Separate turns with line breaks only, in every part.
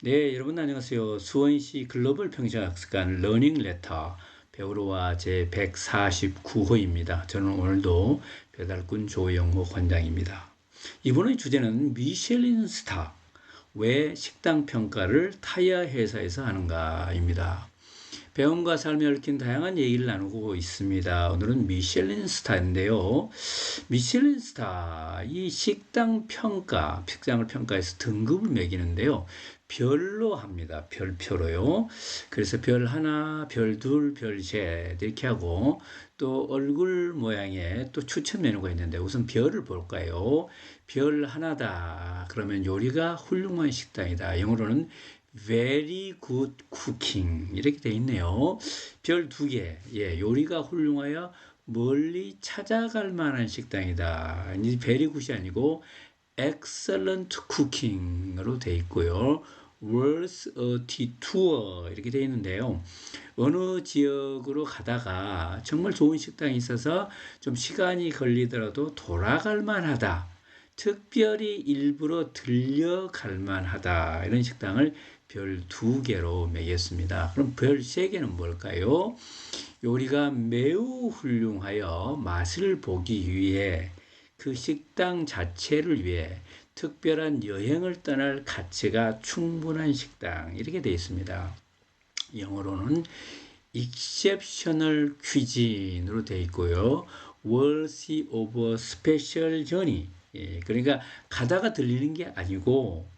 네, 여러분 안녕하세요. 수원시 글로벌 평생학습관 러닝 레터 배우로와 제 149호입니다. 저는 오늘도 배달꾼 조영호 관장입니다. 이번의 주제는 미쉐린 스타 왜 식당 평가를 타이어 회사에서 하는가입니다. 배움과 삶에 얽힌 다양한 얘기를 나누고 있습니다. 오늘은 미슐린 스타인데요. 미슐린 스타, 이 식당 평가, 식당을 평가해서 등급을 매기는데요. 별로 합니다. 별표로요. 그래서 별 하나, 별 둘, 별 셋 이렇게 하고 또 얼굴 모양의 또 추천 메뉴가 있는데 우선 별을 볼까요? 별 하나다. 그러면 요리가 훌륭한 식당이다. 영어로는 very good cooking 이렇게 돼 있네요. 별 두 개. 예, 요리가 훌륭하여 멀리 찾아갈 만한 식당이다. 이 very good이 아니고 excellent cooking으로 돼 있고요. Worth a detour 이렇게 돼 있는데요. 어느 지역으로 가다가 정말 좋은 식당이 있어서 좀 시간이 걸리더라도 돌아갈 만하다. 특별히 일부러 들려갈 만하다. 이런 식당을 별 두 개로 매겼습니다. 그럼 별 세 개는 뭘까요? 요리가 매우 훌륭하여 맛을 보기 위해 그 식당 자체를 위해 특별한 여행을 떠날 가치가 충분한 식당 이렇게 되어 있습니다. 영어로는 exceptional cuisine으로 되어 있고요. worthy of a special journey. 예, 그러니까 가다가 들리는 게 아니고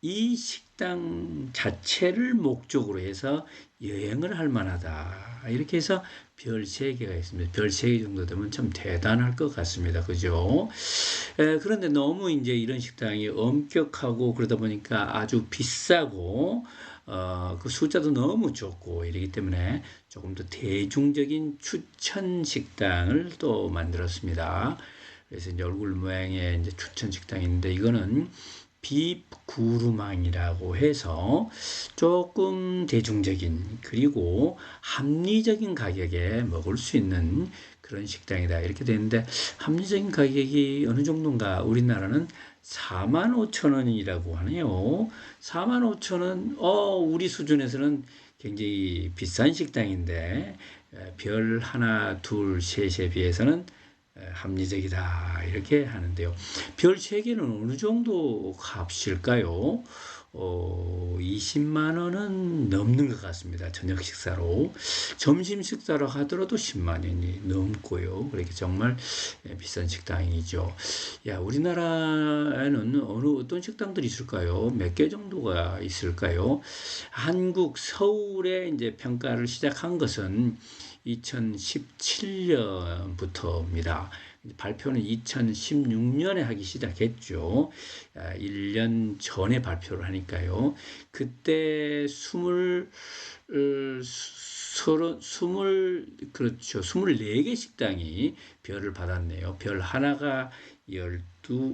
이 식당 자체를 목적으로 해서 여행을 할 만하다. 이렇게 해서 별 3개가 있습니다. 별 3개 정도 되면 참 대단할 것 같습니다. 그죠? 에, 그런데 너무 이제 이런 식당이 엄격하고 그러다 보니까 아주 비싸고 어, 그 숫자도 너무 적고 이러기 때문에 조금 더 대중적인 추천 식당을 또 만들었습니다. 그래서 이제 얼굴 모양의 이제 추천 식당인데 이거는 빕구루망이라고 해서 조금 대중적인 그리고 합리적인 가격에 먹을 수 있는 그런 식당이다 이렇게 되는데 합리적인 가격이 어느 정도인가? 우리나라는 4만 5천 원이라고 하네요. 4만 5천 원 어, 우리 수준에서는 굉장히 비싼 식당인데 별 하나 둘 셋에 비해서는 합리적이다 이렇게 하는데요. 별 3개는 어느 정도 값일까요? 어, 20만 원은 넘는 것 같습니다. 저녁 식사로. 점심 식사로 하더라도 10만 원이 넘고요. 그렇게 정말 비싼 식당이죠. 야, 우리나라에는 어느 어떤 식당들이 있을까요? 몇 개 정도가 있을까요? 한국 서울에 이제 평가를 시작한 것은 2017년부터입니다. 발표는 2016년에 하기 시작했죠. 1년 아, 전에 발표를 하니까요. 그때 20, 서른, 스물, 그렇죠. 24개 식당이 별을 받았네요. 별 하나가 12,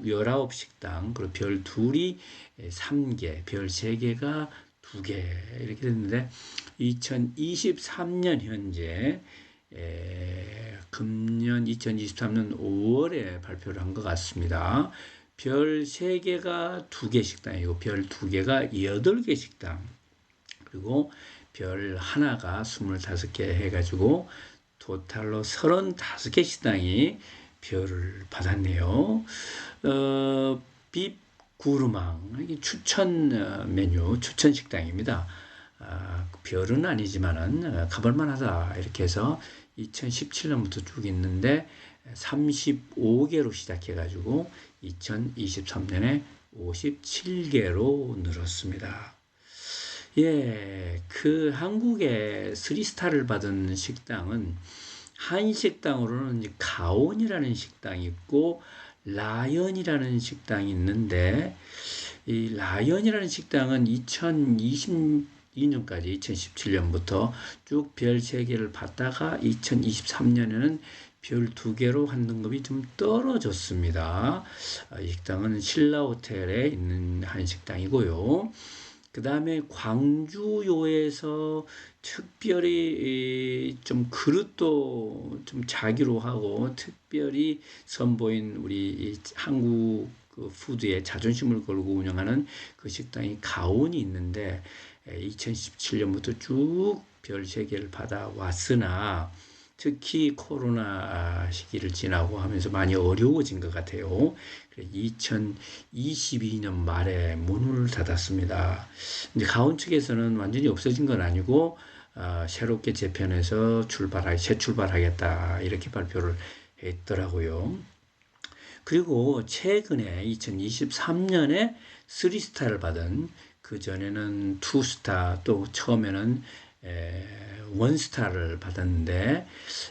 19 식당, 그리고 별 둘이 3개, 별 3개가 두개 이렇게 됐는데 2023년 현재 에, 금년 2023년 5월에 발표를 한 것 같습니다. 별 3개가 2개 식당이고 별 2개가 8개 식당 그리고 별 하나가 25개 해가지고 토탈로 35개 식당이 별을 받았네요. 어, 비 구르망 추천 어, 메뉴 추천 식당입니다. 아, 별은 아니지만은 어, 가볼만 하다 이렇게 해서 2017년부터 쭉 있는데 35개로 시작해가지고 2023년에 57개로 늘었습니다. 예, 그 한국의 3스타를 받은 식당은 한식당으로는 가온이라는 식당이 있고 라연이라는 식당이 있는데 이 라연이라는 식당은 2022년까지 2017년부터 쭉 별 3개를 받다가 2023년에는 별 2개로 환등급이 좀 떨어졌습니다. 아, 이 식당은 신라 호텔에 있는 한 식당이고요. 그 다음에 광주요에서 특별히 좀 그릇도 좀 자기로 하고 특별히 선보인 우리 한국 그 푸드에 자존심을 걸고 운영하는 그 식당이 가온이 있는데 2017년부터 쭉 별 세 개를 받아 왔으나 특히 코로나 시기를 지나고 하면서 많이 어려워진 것 같아요. 2022년 말에 문을 닫았습니다. 이제 가온 측에서는 완전히 없어진 건 아니고 어, 새롭게 재편해서 출발하 새 출발하겠다 이렇게 발표를 했더라고요. 그리고 최근에 2023년에 3스타를 받은 그 전에는 2스타 또 처음에는 원스타를 받았는데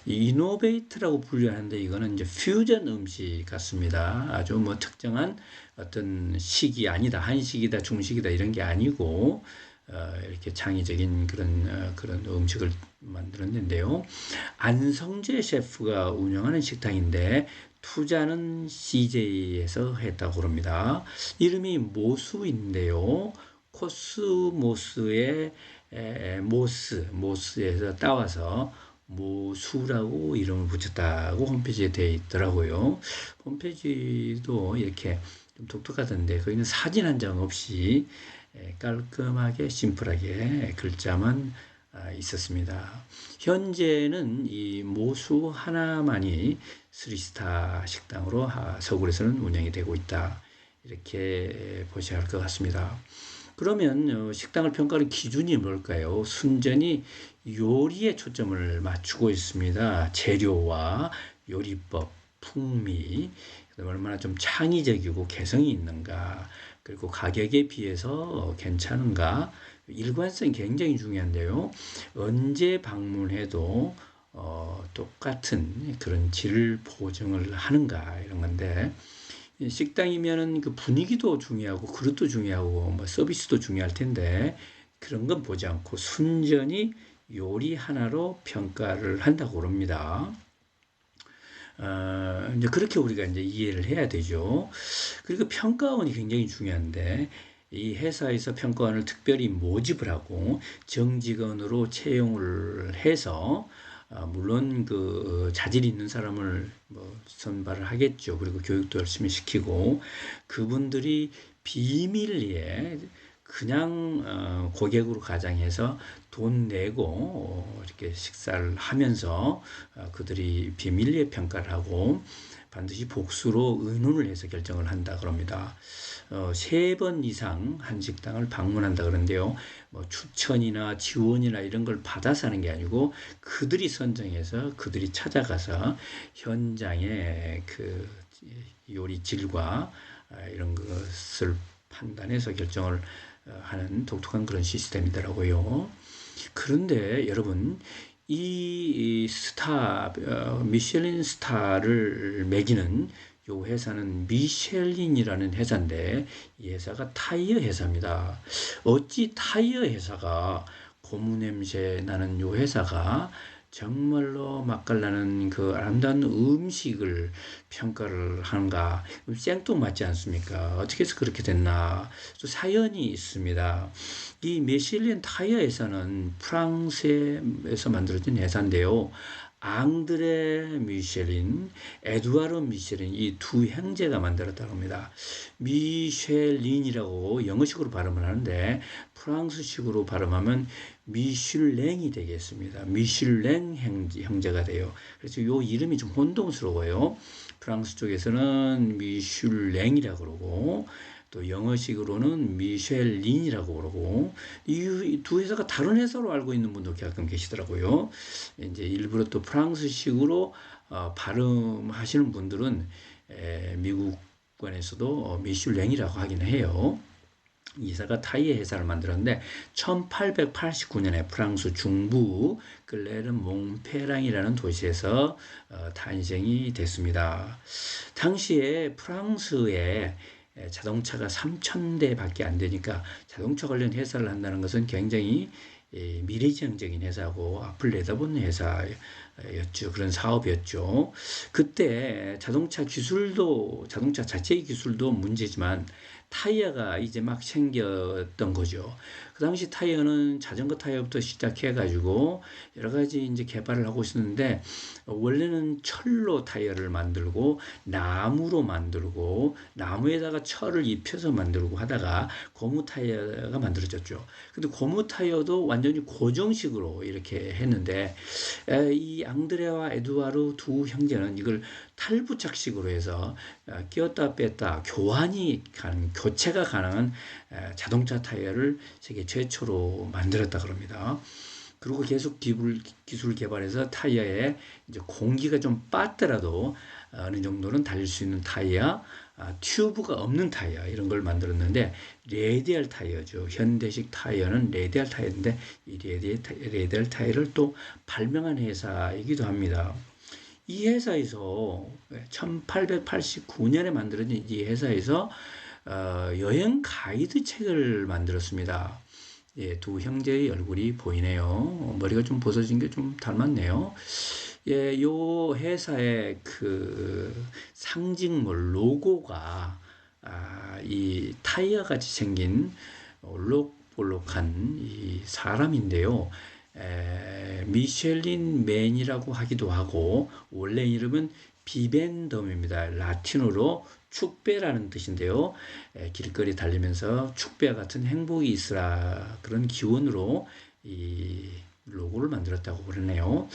이노베이트라고 분류하는데 이거는 이제 퓨전 음식 같습니다. 아주 뭐 특정한 어떤 식이 아니다, 한식이다, 중식이다 이런 게 아니고 어, 이렇게 창의적인 그런 어, 그런 음식을 만들었는데요. 안성재 셰프가 운영하는 식당인데 투자는 CJ에서 했다고 그럽니다. 이름이 모수인데요. 코스모스의 에, 모스, 모스에서 따와서 모수라고 이름을 붙였다고 홈페이지에 되어 있더라고요. 홈페이지도 이렇게 좀 독특하던데 거기는 사진 한 장 없이 깔끔하게 심플하게 글자만 아, 있었습니다. 현재는 이 모수 하나만이 스리스타 식당으로 서울에서는 운영이 되고 있다. 이렇게 보셔야 할 것 같습니다. 그러면 어, 식당을 평가하는 기준이 뭘까요? 순전히 요리에 초점을 맞추고 있습니다. 재료와 요리법, 풍미, 얼마나 좀 창의적이고 개성이 있는가, 그리고 가격에 비해서 괜찮은가, 일관성이 굉장히 중요한데요. 언제 방문해도 어, 똑같은 그런 질 보증을 하는가 이런 건데 식당이면은 그 분위기도 중요하고 그릇도 중요하고 뭐 서비스도 중요할 텐데 그런 건 보지 않고 순전히 요리 하나로 평가를 한다고 그럽니다. 어, 이제 그렇게 우리가 이제 이해를 해야 되죠. 그리고 평가원이 굉장히 중요한데 이 회사에서 평가원을 특별히 모집을 하고 정직원으로 채용을 해서 아, 물론 그 자질 있는 사람을 뭐 선발을 하겠죠. 그리고 교육도 열심히 시키고 그분들이 비밀리에 그냥 어, 고객으로 가장해서 돈 내고 어, 이렇게 식사를 하면서 어, 그들이 비밀리에 평가를 하고 반드시 복수로 의논을 해서 결정을 한다 그럽니다. 어, 세 번 이상 한 식당을 방문한다 그러는데요. 뭐 추천이나 지원이나 이런 걸 받아서 하는 게 아니고 그들이 선정해서 그들이 찾아가서 현장의 그 요리 질과 아, 이런 것을 판단해서 결정을 어, 하는 독특한 그런 시스템이더라고요. 그런데 여러분 이 스타 어, 미슐린 스타를 매기는 요 회사는 미셸린이라는 회사인데 이 회사가 타이어 회사입니다. 어찌 타이어 회사가 고무 냄새 나는 요 회사가 정말로 맛깔나는 그 아름다운 음식을 평가를 하는가 생뚱맞지 않습니까? 어떻게 해서 그렇게 됐나? 또 사연이 있습니다. 이 메실린 타이어에서는 프랑스에서 만들어진 회사인데요. 앙드레 미셸린, 에두아르 미셸린 이 두 형제가 만들었다고 합니다. 미셸린이라고 영어식으로 발음을 하는데 프랑스식으로 발음하면 미슐랭이 되겠습니다. 미슐랭 형제, 형제가 돼요. 그래서 요 이름이 좀 혼동스러워요. 프랑스 쪽에서는 미슐랭이라고 그러고 또 영어식으로는 미셸린이라고 그러고 이 두 회사가 다른 회사로 알고 있는 분도 가끔 계시더라고요. 이제 일부러 또 프랑스식으로 어, 발음하시는 분들은 에, 미국권에서도 어, 미슐랭이라고 하긴 해요. 이사가 타이어 회사를 만들었는데 1889년에 프랑스 중부 클레르 몽페랑이라는 도시에서 어, 탄생이 됐습니다. 당시에 프랑스에 자동차가 3,000대밖에 안 되니까 자동차 관련 회사를 한다는 것은 굉장히 미래지향적인 회사고 앞을 내다보는 회사였죠. 그런 사업이었죠. 그때 자동차 기술도 자동차 자체의 기술도 문제지만 타이어가 이제 막 생겼던 거죠. 그 당시 타이어는 자전거 타이어부터 시작해 가지고 여러 가지 이제 개발을 하고 있었는데 원래는 철로 타이어를 만들고 나무로 만들고 나무에다가 철을 입혀서 만들고 하다가 고무 타이어가 만들어졌죠. 근데 고무 타이어도 완전히 고정식으로 이렇게 했는데 이 앙드레와 에두아르 두 형제는 이걸 탈부착식으로 해서 어, 끼웠다 뺐다 교환이 가능, 교체가 가능한 자동차 타이어를 세계 최초로 만들었다 그럽니다. 그리고 계속 기술, 기술 개발해서 타이어에 이제 공기가 좀 빠더라도 어느 정도는 달릴 수 있는 타이어, 아, 튜브가 없는 타이어 이런 걸 만들었는데 레디얼 타이어죠. 현대식 타이어는 레디얼 타이어인데 이 레디얼, 레디얼 타이어를 또 발명한 회사이기도 합니다. 이 회사에서 1889년에 만들어진 이 회사에서 어, 여행 가이드 책을 만들었습니다. 예, 두 형제의 얼굴이 보이네요. 머리가 좀 벗어진 게 좀 닮았네요. 예, 요 회사의 그 상징물 로고가 아, 이 타이어 같이 생긴 올록볼록한 이 사람인데요. 에, 미셸린 맨이라고 하기도 하고 원래 이름은 비벤덤입니다. 라틴어로 축배라는 뜻인데요. 에, 길거리 달리면서 축배 같은 행복이 있으라 그런 기원으로 이 로고를 만들었다고 그러네요.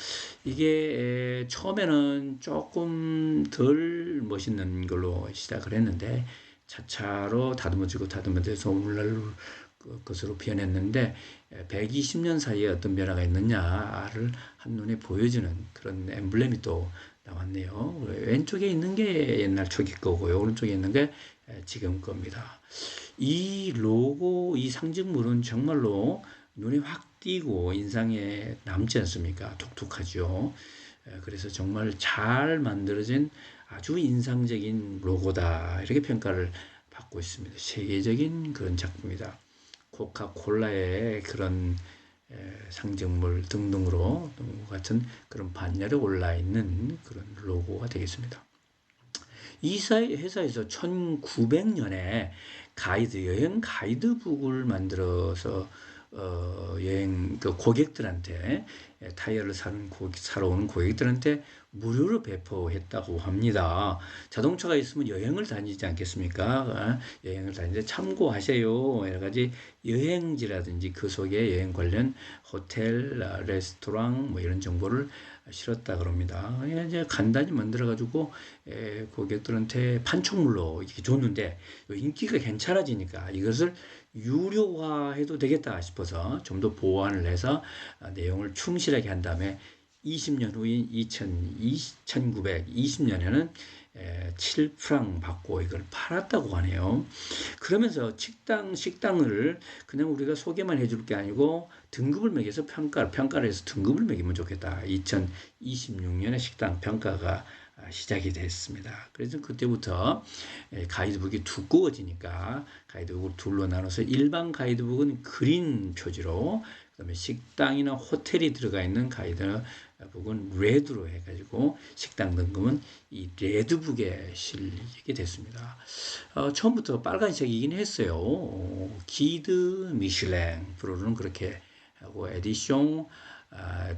이게 처음에는 조금 덜 멋있는 걸로 시작을 했는데 차차로 다듬어지고 다듬어져서 오늘날 것으로 변했는데 120년 사이에 어떤 변화가 있느냐를 한눈에 보여주는 그런 엠블렘이 또 나왔네요. 왼쪽에 있는 게 옛날 초기 거고요. 오른쪽에 있는 게 지금 겁니다. 이 로고, 이 상징물은 정말로 눈에 확 띄고 인상에 남지 않습니까? 독특하죠. 그래서 정말 잘 만들어진 아주 인상적인 로고다. 이렇게 평가를 받고 있습니다. 세계적인 그런 작품이다. 코카콜라의 그런 상징물 등등으로 같은 그런 반열에 올라 있는 그런 로고가 되겠습니다. 이 회사에서 1900년에 가이드 여행 가이드북을 만들어서 어, 여행 그 고객들한테 타이어를 사는 고객, 사러 오는 고객들한테 무료로 배포했다고 합니다. 자동차가 있으면 여행을 다니지 않겠습니까? 어? 여행을 다니는데 참고하세요. 여러 가지 여행지라든지 그 속에 여행 관련 호텔, 아, 레스토랑 뭐 이런 정보를 실었다 그럽니다. 이제 간단히 만들어 가지고 고객들한테 판촉물로 이렇게 줬는데 인기가 괜찮아지니까 이것을 유료화해도 되겠다 싶어서 좀 더 보완을 해서 아, 내용을 충실하게 한 다음에 20년 후인 2020, 1920년에는 7프랑 받고 이걸 팔았다고 하네요. 그러면서 식당, 식당을 그냥 우리가 소개만 해줄 게 아니고 등급을 매겨서 평가, 평가를 해서 등급을 매기면 좋겠다. 2026년에 식당 평가가 아, 시작이 됐습니다. 그래서 그때부터 가이드북이 두꺼워지니까 가이드북을 둘로 나눠서 일반 가이드북은 그린 표지로 그다음에 식당이나 호텔이 들어가 있는 가이드북은 레드로 해가지고 식당 등급은 이 레드북에 실리게 됐습니다. 어, 처음부터 빨간색이긴 했어요. 어, 기드 미슐랭 프로는 그렇게 하고 에디숑 아,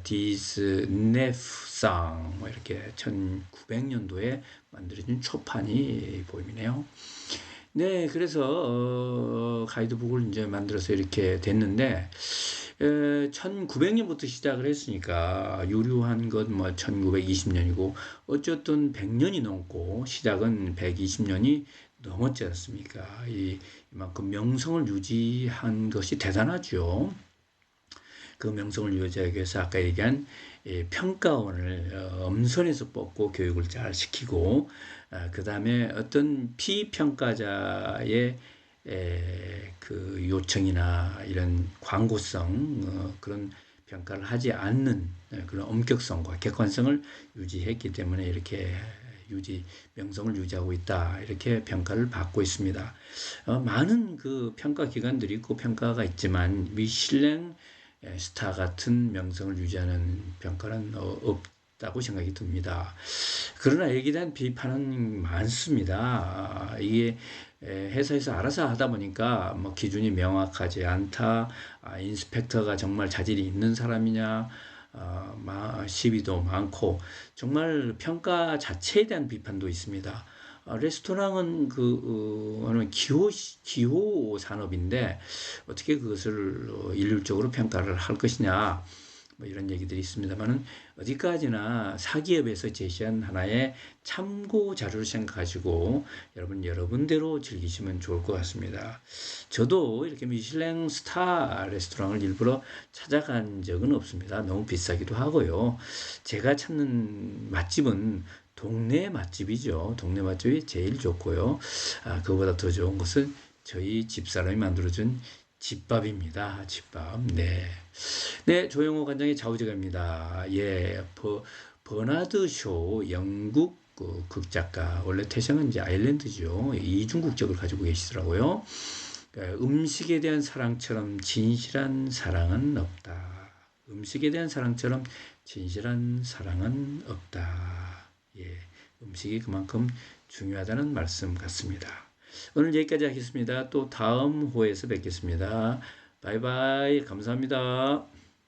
디스 네프상 뭐 이렇게 1900년도에 만들어진 초판이 보이네요. 네, 그래서 어, 가이드북을 이제 만들어서 이렇게 됐는데 에, 1900년부터 시작을 했으니까 유료한 것뭐 1920년이고 어쨌든 100년이 넘고 시작은 120년이 넘었지 않습니까? 이, 이만큼 명성을 유지한 것이 대단하죠. 그 명성을 유지하기 위해서 아까 얘기한 평가원을 어, 엄선해서 뽑고 교육을 잘 시키고 아, 그 다음에 어떤 피평가자의 그 요청이나 이런 광고성 어, 그런 평가를 하지 않는 어, 그런 엄격성과 객관성을 유지했기 때문에 이렇게 유지 명성을 유지하고 있다 이렇게 평가를 받고 있습니다. 많은 그 평가 기관들이 있고 평가가 있지만 예, 스타 같은 명성을 유지하는 평가는 어, 없다고 생각이 듭니다. 그러나 여기에 대한 비판은 많습니다. 이게 에, 회사에서 알아서 하다 보니까 뭐 기준이 명확하지 않다. 아, 인스펙터가 정말 자질이 있는 사람이냐. 어, 마, 시비도 많고 정말 평가 자체에 대한 비판도 있습니다. 아, 레스토랑은 그 어, 기호 기호 산업인데 어떻게 그것을 어, 일률적으로 평가를 할 것이냐 뭐 이런 얘기들이 있습니다만은 어디까지나 사기업에서 제시한 하나의 참고 자료를 생각하시고 여러분 여러분대로 즐기시면 좋을 것 같습니다. 저도 이렇게 미슐랭 스타 레스토랑을 일부러 찾아간 적은 없습니다. 너무 비싸기도 하고요. 제가 찾는 맛집은 동네 맛집이죠. 동네 맛집이 제일 좋고요. 아, 그보다 더 좋은 것은 저희 집사람이 만들어준 집밥입니다. 집밥. 네. 네, 조영호 관장의 좌우지가입니다. 예, 버, 버나드 쇼, 영국 그 극작가. 원래 태생은 이제 아일랜드죠. 이중 국적을 가지고 계시더라고요. 그러니까 음식에 대한 사랑처럼 진실한 사랑은 없다. 음식에 대한 사랑처럼 진실한 사랑은 없다. 예, 음식이 그만큼 중요하다는 말씀 같습니다. 오늘 여기까지 하겠습니다. 또 다음 호에서 뵙겠습니다. 바이바이. 감사합니다.